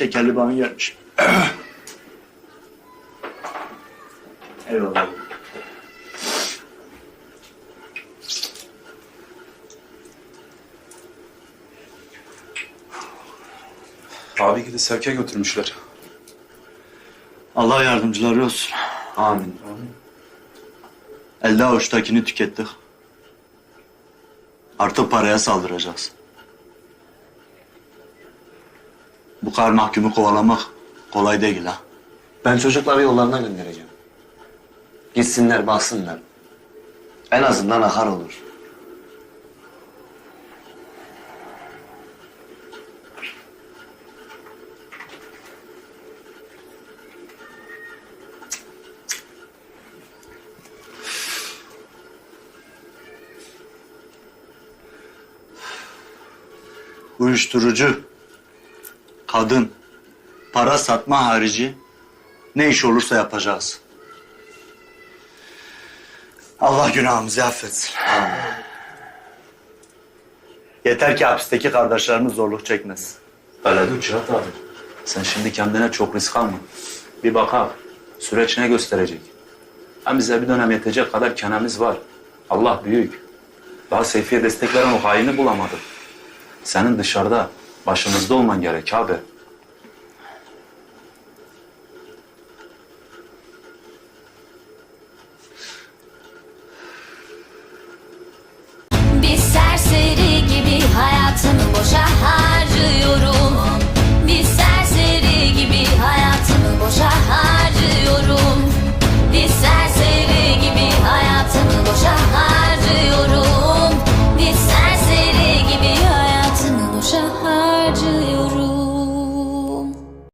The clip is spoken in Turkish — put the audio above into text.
Şekerli bana gelmiş. Eyvallah. Abi gidi sevke götürmüşler. Allah yardımcıları olsun. Amin. Elde avuçtakini tükettik. Artık paraya saldıracağız. Bu kadar mahkumu kovalamak kolay değil ha. Ben çocukları yollarına göndereceğim. Gitsinler baksınlar. En azından akar olur. Uyuşturucu, kadın, para satma harici ne iş olursa yapacağız. Allah günahımızı affetsin. Yeter ki hapisteki kardeşlerimiz zorluk çekmesin. Öyle dur Cihat abi. Sen şimdi kendine çok risk alma. Bir bakalım. Süreç ne gösterecek? Hem bize bir dönem yetecek kadar kenemiz var. Allah büyük. Daha Seyfi'ye destek veren o haini bulamadık. Senin dışarıda Başımızda olman gerek abi. Biz serseri gibi hayatını boşa harcıyoruz.